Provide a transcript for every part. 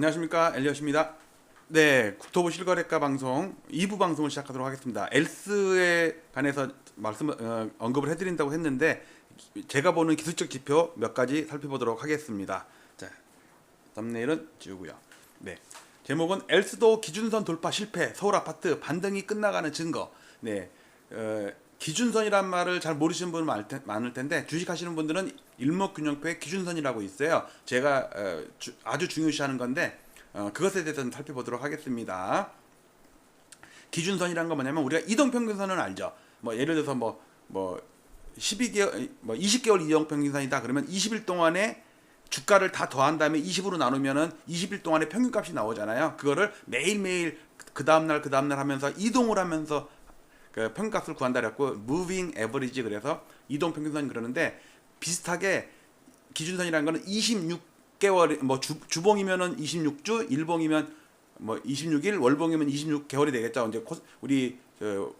안녕하십니까 엘리엇입니다. 네, 국토부 실거래가 방송 2부 방송을 시작하도록 하겠습니다. 엘스에 관해서 말씀 어, 언급을 해드린다고 했는데 제가 보는 기술적 지표 몇 가지 살펴보도록 하겠습니다. 자, 썸네일은 지우고요. 네, 제목은 엘스도 기준선 돌파 실패, 서울 아파트 반등이 끝나가는 증거. 네, 어, 기준선이란 말을 잘 모르시는 분 많을, 텐데 주식하시는 분들은 일목균형표의 기준선이라고 있어요. 제가 어, 주- 아주 중요시하는 건데 어, 그것에 대해서는 살펴보도록 하겠습니다. 기준선이란 건 뭐냐면 우리가 이동평균선은 알죠. 뭐 예를 들어서 뭐뭐 12개월 뭐 20개월 이동평균선이다 그러면 20일 동안에 주가를 다 더한 다음에 20으로 나누면은 20일 동안에 평균값이 나오잖아요. 그거를 매일매일 그 다음 날 그 다음 날 하면서 이동을 하면서 그 평균값을 구한다 그랬고 moving average 그래서 이동 평균선 그러는데 비슷하게 기준선이라는 거는 26개월 뭐 주, 주봉이면은 26주, 일봉이면 뭐 26일, 월봉이면 26개월이 되겠죠. 이제 코- 우리 저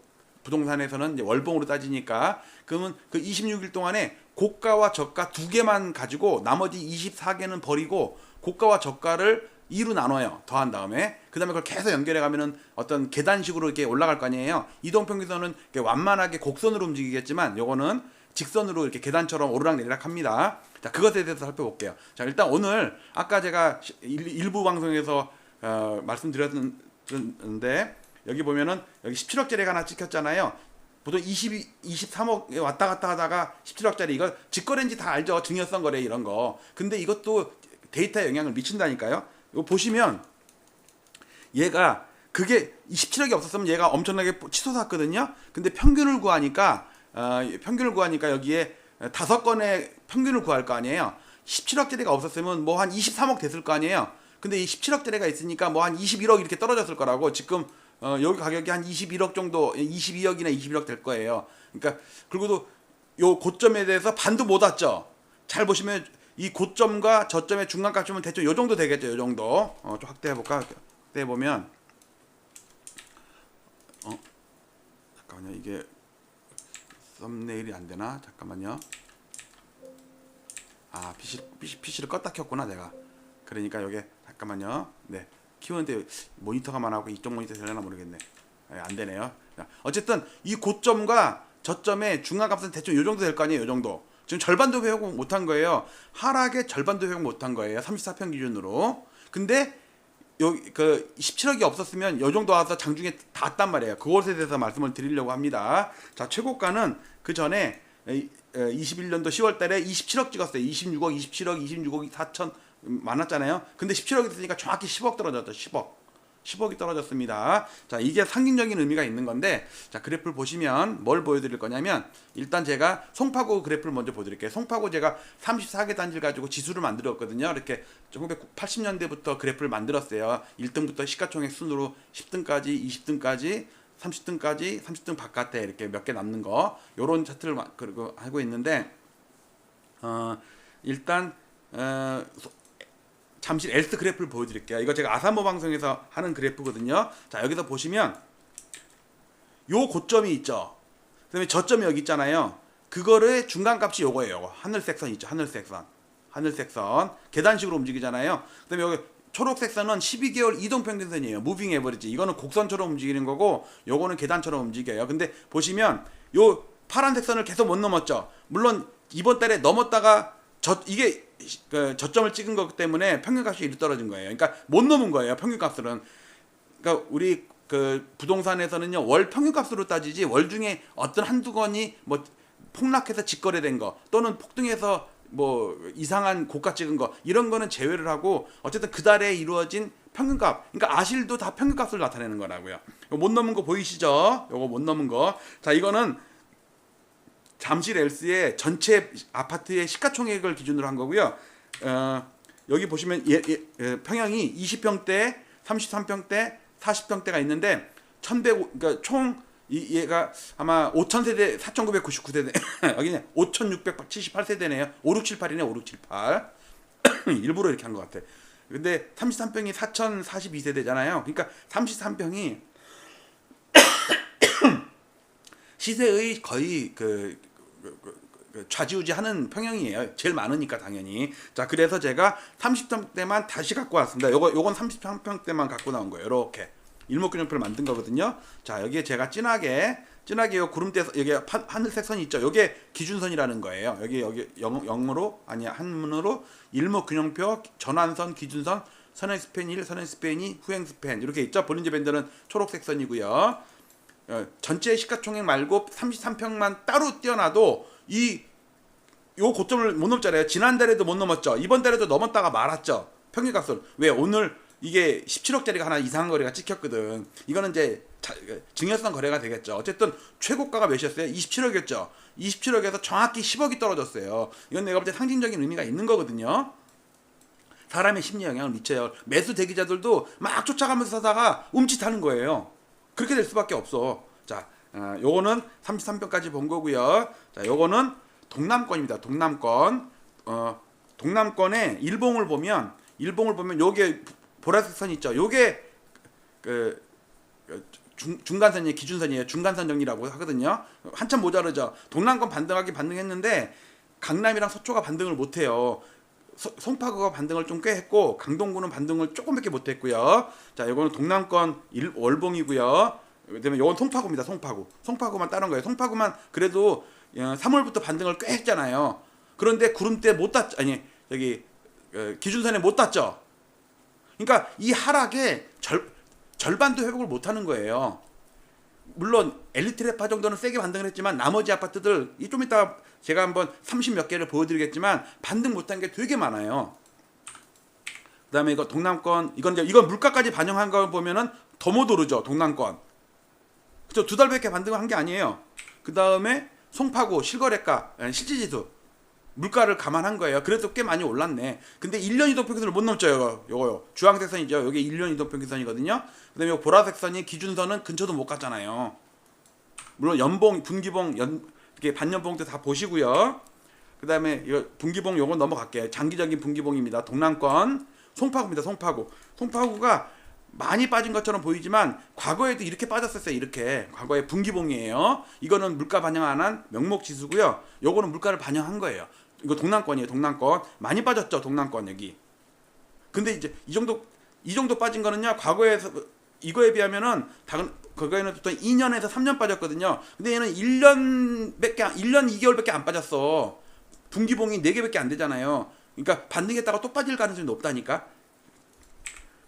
부동산에서는 이제 월봉으로 따지니까 그러면 그 26일 동안에 고가와 저가 두 개만 가지고 나머지 24개는 버리고 고가와 저가를 2로 나눠요. 더한 다음에 그 다음에 그걸 계속 연결해 가면은 어떤 계단식으로 이렇게 올라갈 거 아니에요. 이동 평균선은 이렇게 완만하게 곡선으로 움직이겠지만 요거는 직선으로 이렇게 계단처럼 오르락내리락 합니다. 자, 그것에 대해서 살펴볼게요. 자, 일단 오늘 아까 제가 시- 일- 일부 방송에서 어, 말씀드렸는데 여기 보면은 여기 17억짜리가 하나 찍혔잖아요. 보통 22, 23억에 왔다 갔다 하다가 17억짜리 이거 직거래인지 다 알죠. 증여성 거래 이런 거. 근데 이것도 데이터에 영향을 미친다니까요. 이거 보시면 얘가 그게 17억이 없었으면 얘가 엄청나게 치솟았거든요. 근데 평균을 구하니까 어, 평균을 구하니까 여기에 다섯 건의 평균을 구할 거 아니에요. 17억짜리가 없었으면 뭐 한 23억 됐을 거 아니에요. 근데 이 17억짜리가 있으니까 뭐 한 21억 이렇게 떨어졌을 거라고 지금 어, 여기 가격이 한 21억 정도 22억이나 21억 될 거예요. 그러니까 그리고도 요 고점에 대해서 반도 못 왔죠. 잘 보시면 이 고점과 저점의 중간값이면 대충 요 정도 되겠죠. 요 정도. 어, 좀 확대해 볼까? 확대해 보면 어 잠깐만요. 이게 썸네일이 안 되나? 잠깐만요. 아 PC, PC, PC를 껐다 켰구나 내가. 그러니까 여기 잠깐만요. 네 키우는데 모니터가 많아고 이쪽 모니터 되려나 모르겠네. 네, 안 되네요. 자, 어쨌든 이 고점과 저점의 중간값은 대충 요 정도 될 거 아니에요. 요 정도. 지금 절반도 회복 못한 거예요. 하락의 절반도 회복 못한 거예요. 34평 기준으로. 근데 여기 그 17억이 없었으면 요 정도 와서 장중에 닿았단 말이에요. 그것에 대해서 말씀을 드리려고 합니다. 자, 최고가는 그 전에 21년도 10월 달에 27억 찍었어요. 26억, 27억, 26억 4천 많았잖아요. 근데 17억이 있으니까 정확히 10억 떨어졌죠. 10억. 10억이 떨어졌습니다. 자, 이게 상징적인 의미가 있는 건데, 자, 그래프를 보시면 뭘 보여드릴 거냐면, 일단 제가 송파구 그래프를 먼저 보여드릴게요. 송파구 제가 34개 단지를 가지고 지수를 만들었거든요. 이렇게 1980년대부터 그래프를 만들었어요. 1등부터 시가총액 순으로 10등까지, 20등까지, 30등까지, 30등 바깥에 이렇게 몇 개 남는 거, 요런 차트를 마- 그리고 하고 있는데, 어, 일단, 어, 소- 잠시 엘스 그래프를 보여드릴게요. 이거 제가 아사모 방송에서 하는 그래프거든요. 자 여기서 보시면 요 고점이 있죠. 그다음에 저점이 여기 있잖아요. 그거를 중간값이 요거예요. 요거. 하늘색 선 있죠. 하늘색 선. 하늘색 선. 계단식으로 움직이잖아요. 그다음에 여기 초록색 선은 12개월 이동 평균선이에요. 무빙 에버리지. 이거는 곡선처럼 움직이는 거고 요거는 계단처럼 움직여요. 근데 보시면 요 파란색 선을 계속 못 넘었죠. 물론 이번 달에 넘었다가 저 이게 그 저점을 찍은 거기 때문에 평균값이 이리 떨어진 거예요. 그러니까 못 넘은 거예요. 평균값으로는. 그러니까 우리 그 부동산에서는요 월 평균값으로 따지지 월 중에 어떤 한두 건이 뭐 폭락해서 직거래된 거 또는 폭등해서 뭐 이상한 고가 찍은 거 이런 거는 제외를 하고 어쨌든 그 달에 이루어진 평균값 그러니까 아실도 다 평균값을 나타내는 거라고요. 못 넘은 거 보이시죠? 요거 못 넘은 거. 자 이거는 잠실 엘스의 전체 아파트의 시가총액을 기준으로 한 거고요. 어, 여기 보시면 예, 예, 예, 평형이 20평대, 33평대, 40평대가 있는데 1100 그러니까 총 이, 얘가 아마 5000세대 4999세대 여기는 5678세대네요. 5678이네 5678. 일부러 이렇게 한 것 같아. 근데 33평이 4042세대잖아요. 그러니까 33평이 시세의 거의 그, 좌지우지하는 평형이에요. 제일 많으니까 당연히. 자 그래서 제가 30평대만 다시 갖고 왔습니다. 요거 요건 33평대만 갖고 나온 거예요. 이렇게 일목균형표를 만든 거거든요. 자 여기에 제가 진하게 진하게 요 구름대 여기 파- 하늘색 선이 있죠. 요게 기준선이라는 거예요. 여기 여기 영, 영어로 아니 한문으로 일목균형표 전환선 기준선 선행 스팬 1, 선행 스팬 2, 후행 스팬 이렇게 있죠. 볼린저 밴드는 초록색 선이고요. 어, 전체 시가총액 말고 33평만 따로 띄어놔도 이 요 고점을 못 넘잖아요. 지난달에도 못 넘었죠. 이번 달에도 넘었다가 말았죠. 평균값을 왜 오늘 이게 17억짜리가 하나 이상한 거래가 찍혔거든. 이거는 이제 자, 증여성 거래가 되겠죠. 어쨌든 최고가가 몇이었어요? 27억이었죠. 27억에서 정확히 10억이 떨어졌어요. 이건 내가 볼 때 상징적인 의미가 있는 거거든요. 사람의 심리 영향을 미쳐요. 매수 대기자들도 막 쫓아가면서 사다가 움찔하는 거예요. 그렇게 될 수밖에 없어. 자, 어, 요거는 33평까지 본 거고요. 자, 요거는 동남권입니다. 동남권. 어, 동남권의 일봉을 보면 일봉을 보면 요게 보라색 선 있죠. 요게 그, 그 중, 중간선이 기준선이에요. 중간선 정리라고 하거든요. 한참 모자르죠. 동남권 반등하기 반등했는데 강남이랑 서초가 반등을 못 해요. 소- 송파구가 반등을 좀 꽤 했고 강동구는 반등을 조금밖에 못 했고요. 자, 이거는 동남권 일, 월봉이고요. 그다음에 이건 송파구입니다. 송파구. 송파구만 따른 거예요. 송파구만 그래도 어, 3월부터 반등을 꽤 했잖아요. 그런데 구름대 못 땄, 아니 여기 어, 기준선에 못 땄죠. 그러니까 이 하락에 절, 절반도 회복을 못 하는 거예요. 물론 엘리트레파 정도는 세게 반등을 했지만 나머지 아파트들 이 좀 이따 제가 한번 30 몇 개를 보여드리겠지만 반등 못한 게 되게 많아요. 그 다음에 이거 동남권 이건 이제 이건 물가까지 반영한 걸 보면은 더못 오르죠 동남권. 그죠 두 달밖에 반등을 한 게 아니에요. 그 다음에 송파구 실거래가 아니, 실질지수 물가를 감안한 거예요. 그래도 꽤 많이 올랐네. 근데 1년 이동평균선을 못 넘죠, 이거. 요거요. 주황색 선이죠. 여기 1년 이동평균선이거든요. 그 다음에 요 보라색 선이 기준선은 근처도 못 갔잖아요. 물론 연봉, 분기봉, 연 이렇게 반년봉 때 다 보시고요. 그 다음에 이거 분기봉 요건 넘어갈게요. 장기적인 분기봉입니다. 동남권 송파구입니다. 송파구. 송파구가 많이 빠진 것처럼 보이지만 과거에도 이렇게 빠졌었어요. 이렇게 과거에 분기봉이에요. 이거는 물가 반영 안 한 명목 지수고요. 요거는 물가를 반영한 거예요. 이거 동남권이에요. 동남권 많이 빠졌죠. 동남권 여기. 근데 이제 이 정도 이 정도 빠진 거는요. 과거에서 이거에 비하면은 다른 그거에는 보통 2년에서 3년 빠졌거든요. 근데 얘는 1년밖에 1년 2개월밖에 안 빠졌어. 분기봉이 4개밖에 안 되잖아요. 그러니까 반등했다가 또 빠질 가능성이 높다니까.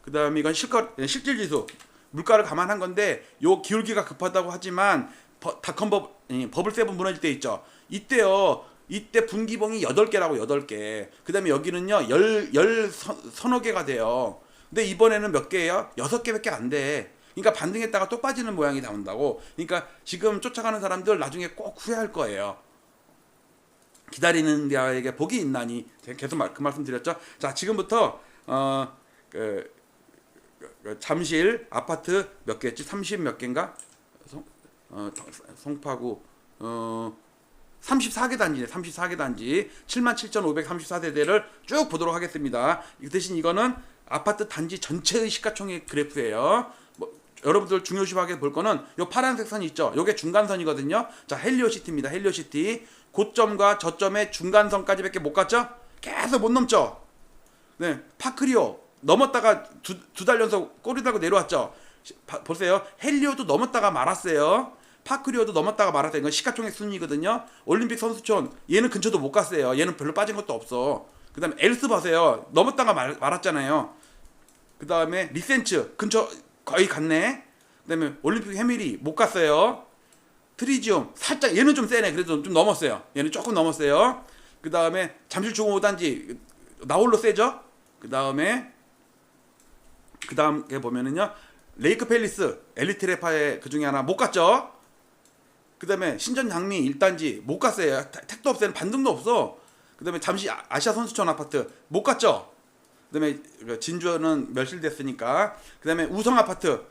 그다음에 이건 실거 실질 지수 물가를 감안한 건데 요 기울기가 급하다고 하지만 버, 닷컴법 이, 버블 세븐 무너질 때 있죠. 이때요. 이때 분기봉이 8개라고 8개. 그다음에 여기는요. 열, 열 서, 서너 개가 돼요. 근데 이번에는 몇 개예요? 6개밖에 안 돼. 그러니까 반등했다가 또 빠지는 모양이 나온다고. 그러니까 지금 쫓아가는 사람들 나중에 꼭 후회할 거예요. 기다리는 자에게 복이 있나니 제가 계속 말, 그 말씀 드렸죠. 자 지금부터 어, 그, 그, 그 잠실 아파트 몇 개였지? 30 몇 개인가? 송, 어, 송파구 어, 34개 단지네. 34개 단지 77,534세대를 쭉 보도록 하겠습니다. 이 대신 이거는 아파트 단지 전체의 시가총액 그래프예요. 뭐, 여러분들 중요시하게 볼 거는 요 파란색 선이 있죠. 요게 중간선이거든요. 자, 헬리오시티입니다. 헬리오시티. 고점과 저점의 중간선까지밖에 못 갔죠? 계속 못 넘죠. 네, 파크리오 넘었다가 두두달 연속 꼬리 달고 내려왔죠. 시- 바- 보세요. 헬리오도 넘었다가 말았어요. 파크리오도 넘었다가 말았어요. 이건 시가총액 순위거든요. 올림픽 선수촌 얘는 근처도 못 갔어요. 얘는 별로 빠진 것도 없어. 그다음에 엘스 보세요. 넘었다가 말, 말았잖아요. 그 다음에 리센츠 근처 거의 갔네. 그 다음에 올림픽 해밀이 못 갔어요. 트리지움 살짝 얘는 좀 세네. 그래도 좀 넘었어요. 얘는 조금 넘었어요. 그 다음에 잠실 중앙 5단지 나홀로 세죠. 그 다음에 그 다음에 보면은요. 레이크 팰리스 엘리트레파의 그 중에 하나 못 갔죠. 그 다음에 신전 장미 1단지 못 갔어요. 태- 택도 없어요. 반등도 없어. 그 다음에 잠시 아- 아시아 선수촌 아파트 못 갔죠. 그다음에 그 진주는 멸실됐으니까. 그다음에 우성 아파트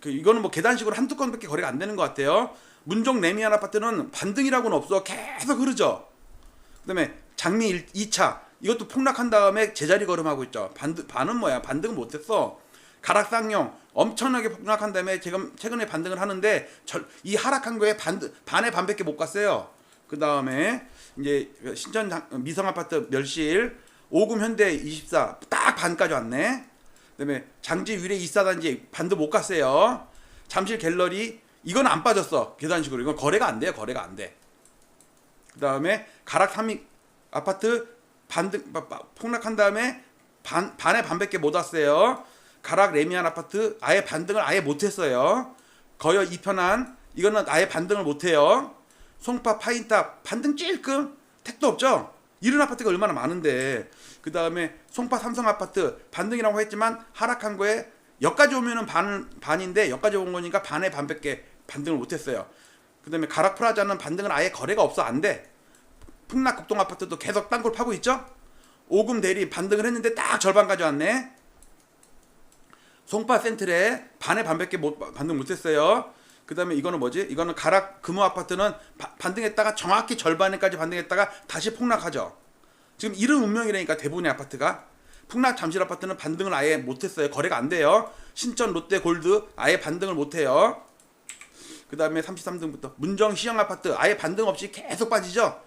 그 이거는 뭐 계단식으로 한두 건밖에 거래가 안 되는 것 같아요. 문종 레미안 아파트는 반등이라고는 없어. 계속 흐르죠. 그다음에 장미 1, 2차 이것도 폭락한 다음에 제자리 걸음하고 있죠. 반등 반은 뭐야? 반등은 못했어. 가락쌍용 엄청나게 폭락한 다음에 지금 최근에 반등을 하는데 절, 이 하락한 거에 반 반의 반밖에 못 갔어요. 그 다음에 이제 장- 미성 아파트 멸실 오금 현대 24 딱 반까지 왔네. 그다음에 장지 위례 이사단지 반도 못 갔어요. 잠실 갤러리 이건 안 빠졌어 계단식으로 이건 거래가 안 돼요 거래가 안 돼. 그다음에 가락 삼익 아파트 반등 폭락한 다음에 반 반에 반밖에 못 왔어요. 가락 레미안 아파트 아예 반등을 아예 못했어요. 거여 이편한 이거는 아예 반등을 못해요. 송파 파인탑 반등 찔끔 택도 없죠. 이런 아파트가 얼마나 많은데 그 다음에 송파 삼성 아파트 반등이라고 했지만 하락한 거에 여기까지 오면은 반 반인데 여기까지 온 거니까 반에 반밖에 반등을 못했어요. 그 다음에 가락 프라자는 반등을 아예 거래가 없어 안 돼. 풍락 극동 아파트도 계속 땅굴 파고 있죠. 오금 대리 반등을 했는데 딱 절반까지 왔네. 송파 센트레 반에 반밖에 못 반등 못했어요. 그다음에 이거는 뭐지? 이거는 가락 금호 아파트는 바- 반등했다가 정확히 절반에까지 반등했다가 다시 폭락하죠. 지금 이런 운명이라니까 대부분의 아파트가 풍락 잠실 아파트는 반등을 아예 못했어요. 거래가 안 돼요. 신천 롯데 골드 아예 반등을 못해요. 그 다음에 33등부터 문정 시형 아파트 아예 반등 없이 계속 빠지죠.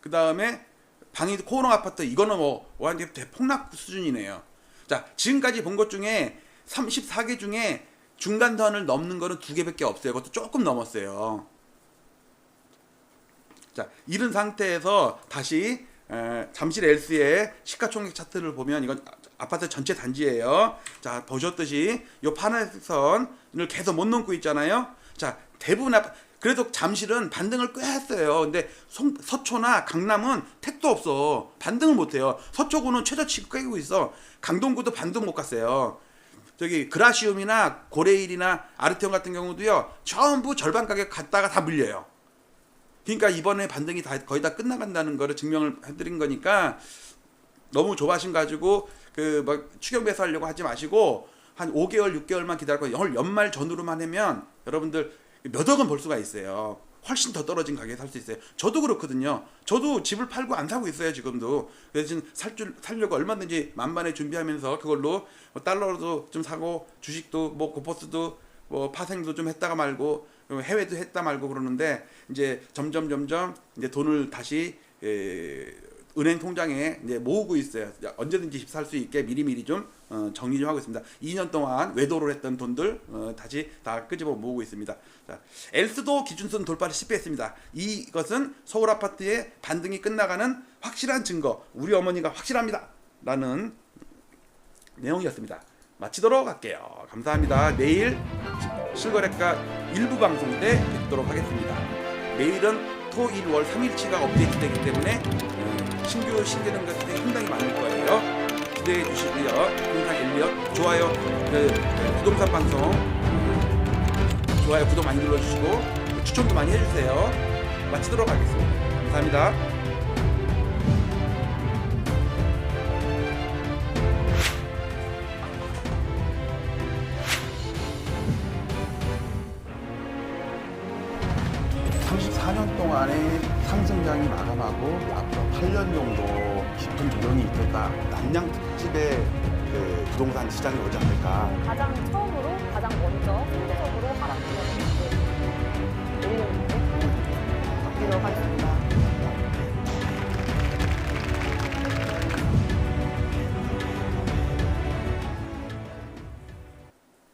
그 다음에 방위도 코너 아파트 이거는 뭐 완전 대폭락 수준이네요. 자 지금까지 본 것 중에 34개 중에 중간선을 넘는 거는 두 개밖에 없어요. 그것도 조금 넘었어요. 자 이런 상태에서 다시 에, 잠실 엘스의 시가총액 차트를 보면 이건 아- 아파트 전체 단지예요. 자 보셨듯이 요 파란선을 계속 못 넘고 있잖아요. 자 대부분 아파 그래도 잠실은 반등을 꽤 했어요. 근데 송, 서초나 강남은 택도 없어. 반등을 못 해요. 서초구는 최저치 깨고 있어. 강동구도 반등 못 갔어요. 저기 그라시움이나 고레일이나 아르테온 같은 경우도요. 전부 절반 가격 갔다가 다 물려요. 그러니까 이번에 반등이 다 거의 다 끝나간다는 거를 증명을 해드린 거니까 너무 조바심 가지고 그 막 추경 배수하려고 하지 마시고 한 5개월 6개월만 기다리고 연- 연말 전후로만 하면 여러분들 몇 억은 벌 수가 있어요. 훨씬 더 떨어진 가격에 살 수 있어요. 저도 그렇거든요. 저도 집을 팔고 안 사고 있어요 지금도. 그래서 지금 살줄 살려고 얼마든지 만반에 준비하면서 그걸로 뭐 달러로도 좀 사고 주식도 뭐 고퍼스도 뭐 파생도 좀 했다가 말고 해외도 했다 말고 그러는데 이제 점점 점점 이제 돈을 다시 에, 은행 통장에 이제 모으고 있어요. 언제든지 집 살 수 있게 미리미리 좀 어, 정리 좀 하고 있습니다. 2년 동안 외도를 했던 돈들 어, 다시 다 끄집어 모으고 있습니다. 자, 엘스도 기준선 돌파를 실패했습니다. 이것은 서울 아파트의 반등이 끝나가는 확실한 증거. 우리 어머니가 확실합니다. 라는 내용이었습니다. 마치도록 할게요. 감사합니다. 내일 실거래가 일부 방송 때 뵙도록 하겠습니다. 내일은 토, 일, 월 3일치가 업데이트 되기 때문에 어, 신규 신개념 같은 게 상당히 많을 거예요. 기대해 주시고요. 항상 엘리엇 좋아요 그, 그 부동산 방송 음, 좋아요 구독 많이 눌러주시고 추천도 많이 해주세요. 마치도록 하겠습니다. 감사합니다. 34년 동안의 상승장이 마감하고 앞으로 8년 정도 깊은 조정이 있겠다. 난양 특집의 그 부동산 시장이 오지 않을까. 가장 처음으로 가장 먼저 상대적으로 하락기가 됐고 올리는 거 바뀌도록 하겠습니다.